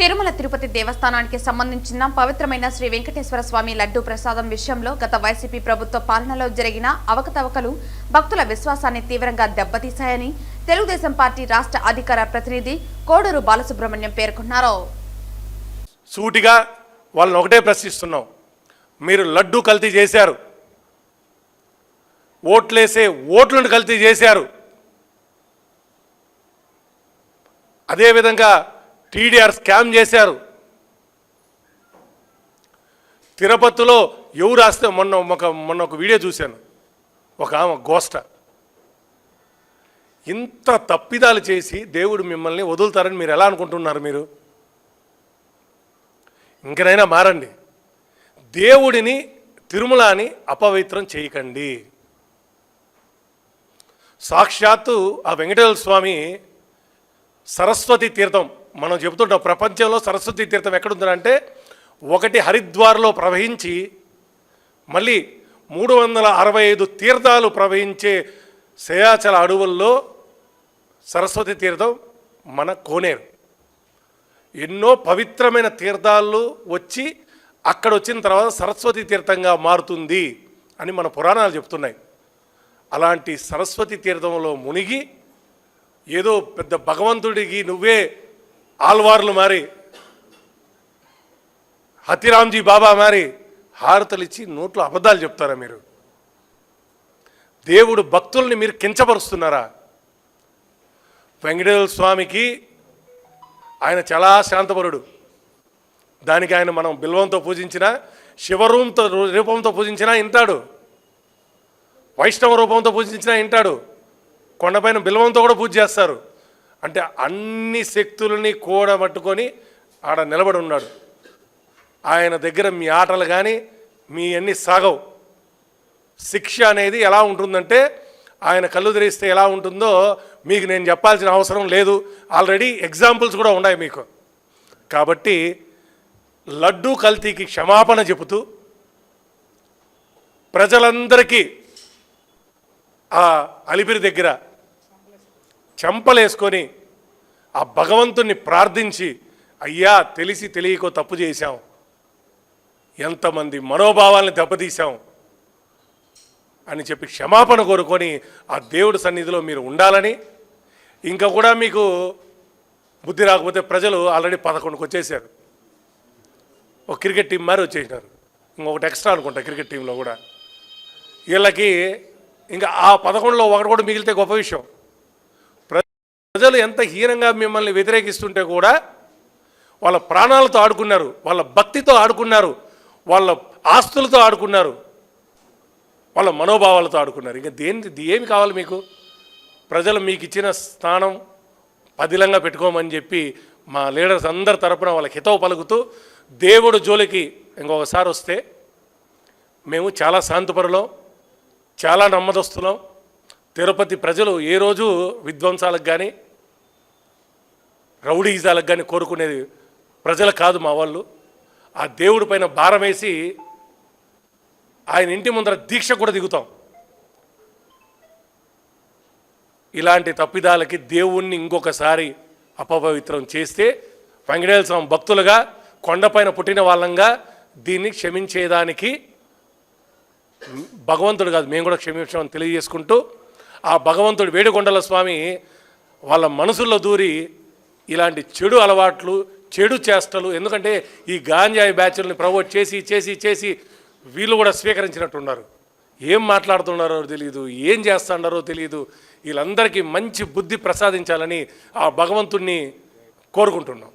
తిరుమల తిరుపతి దేవస్థానానికి సంబంధించిన పవిత్రమైన శ్రీ వెంకటేశ్వర స్వామి లడ్డూ ప్రసాదం విషయంలో గత వైసీపీ ప్రభుత్వ పాలనలో జరిగిన అవకతవకలు భక్తుల విశ్వాసాన్ని తీవ్రంగా దెబ్బతీశాయని తెలుగుదేశం పార్టీ రాష్ట్ర అధికార ప్రతినిధి కోడూరు బాలసుబ్రహ్మణ్యం పేర్కొన్నారు. సూటిగా వాళ్ళని ఒకటే ప్రశ్నిస్తున్నాం. మీరు లడ్డు కల్తీ చేశారు. ఓట్లేసే ఓట్లను కల్తీ చేశారు. అదేవిధంగా టీడీఆర్ స్కామ్ చేశారు. తిరుపతిలో ఎవరు రాస్తే మొన్న ఒక మొన్న ఒక వీడియో చూశాను. ఒక ఆమె గోష్ట. ఇంత తప్పిదాలు చేసి దేవుడు మిమ్మల్ని వదులుతారని మీరు ఎలా అనుకుంటున్నారు మీరు? ఇంకనైనా మారండి. దేవుడిని తిరుమలని అపవిత్రం చేయకండి. సాక్షాత్తు ఆ వెంకటేశ్వర స్వామి సరస్వతి తీర్థం మనం చెబుతుంటాం ప్రపంచంలో సరస్వతి తీర్థం ఎక్కడుందంటే ఒకటి హరిద్వార్లో ప్రవహించి మళ్ళీ మూడు వందల అరవై ఐదు తీర్థాలు ప్రవహించే శయాచల అడవుల్లో సరస్వతి తీర్థం మన కోనేరు. ఎన్నో పవిత్రమైన తీర్థాలు వచ్చి అక్కడ వచ్చిన తర్వాత సరస్వతి తీర్థంగా మారుతుంది అని మన పురాణాలు చెప్తున్నాయి అలాంటి సరస్వతి తీర్థంలో మునిగి ఏదో పెద్ద భగవంతుడికి నువ్వే ఆల్వార్లు మారి హతిరామ్జీ బాబా మారి హారతలు ఇచ్చి నోట్లో అబద్ధాలు చెప్తారా మీరు? దేవుడు భక్తుల్ని మీరు కించపరుస్తున్నారా? వెంకటేశ్వర స్వామికి ఆయన చాలా శాంతపరుడు. దానికి ఆయన మనం బిల్వంతో పూజించిన శివరూపంతో రూపంతో పూజించినా ఇంటాడు. వైష్ణవ రూపంతో పూజించినా ఇంటాడు. కొండపైన బిల్వంతో కూడా పూజ చేస్తారు. అంటే అన్ని శక్తులని కూడా పట్టుకొని ఆడ నిలబడి ఉన్నాడు. ఆయన దగ్గర మీ ఆటలు కానీ మీ అన్ని సాగవు. శిక్ష అనేది ఎలా ఉంటుందంటే ఆయన కళ్ళు తెరిస్తే ఎలా ఉంటుందో మీకు నేను చెప్పాల్సిన అవసరం లేదు. ఆల్రెడీ ఎగ్జాంపుల్స్ కూడా ఉన్నాయి మీకు. కాబట్టి లడ్డూ కల్తీకి క్షమాపణ చెబుతూ ప్రజలందరికీ ఆ అలిపిరి దగ్గర చెంపలేసుకొని ఆ భగవంతుణ్ణి ప్రార్థించి అయ్యా తెలిసి తెలియకో తప్పు చేశాం. ఎంతమంది మనోభావాల్ని దెబ్బతీశాం అని చెప్పి క్షమాపణ కోరుకొని ఆ దేవుడి సన్నిధిలో మీరు ఉండాలని ఇంకా కూడా మీకు బుద్ధి రాకపోతే ప్రజలు ఆల్రెడీ పదకొండుకు వచ్చేసారు. ఒక క్రికెట్ టీం మరి వచ్చేసినారు. ఇంకొకటి ఎక్స్ట్రా అనుకుంటా క్రికెట్ టీంలో కూడా. వీళ్ళకి ఇంకా ఆ పదకొండులో ఒకటి కూడా మిగిలితే గొప్ప విషయం. ప్రజలు ఎంత హీనంగా మిమ్మల్ని వ్యతిరేకిస్తుంటే కూడా వాళ్ళ ప్రాణాలతో ఆడుకున్నారు వాళ్ళ భక్తితో ఆడుకున్నారు వాళ్ళ ఆస్తులతో ఆడుకున్నారు వాళ్ళ మనోభావాలతో ఆడుకున్నారు. ఇంకా దేని ఏమి కావాలి మీకు? ప్రజలు మీకు ఇచ్చిన స్థానం పదిలంగా పెట్టుకోమని చెప్పి మా లీడర్స్ అందరి తరపున వాళ్ళకి హితవు పలుకుతూ దేవుడు జోలికి ఇంకొకసారి వస్తే మేము చాలా శాంతిపరులం చాలా నమ్మదస్తులం తిరుపతి ప్రజలు ఏ రోజు విధ్వంసాలకు కానీ రౌడీజాలకు కానీ కోరుకునేది ప్రజలు కాదు మా వాళ్ళు. ఆ దేవుడి పైన భారం వేసి ఆయన ఇంటి ముందర దీక్ష కూడా దిగుతాం. ఇలాంటి తప్పిదాలకి దేవుణ్ణి ఇంకొకసారి అపపవిత్రం చేస్తే వెంకటేశ్వర స్వామి భక్తులుగా కొండపైన పుట్టిన వాళ్ళంగా దీన్ని క్షమించేదానికి భగవంతుడు కాదు. మేము కూడా క్షమించామని తెలియజేసుకుంటూ ఆ భగవంతుడు వేడుకొండల స్వామి వాళ్ళ మనసుల్లో దూరి ఇలాంటి చెడు అలవాట్లు చెడు చేష్టలు ఎందుకంటే ఈ గాంజాయి బ్యాచ్ల్ని ప్రమోట్ చేసి చేసి చేసి వీళ్ళు కూడా స్వీకరించినట్టున్నారు. ఏం మాట్లాడుతున్నారో తెలియదు ఏం చేస్తున్నారో తెలియదు వీళ్ళందరికీ మంచి బుద్ధి ప్రసాదించాలని ఆ భగవంతుణ్ణి కోరుకుంటున్నాం.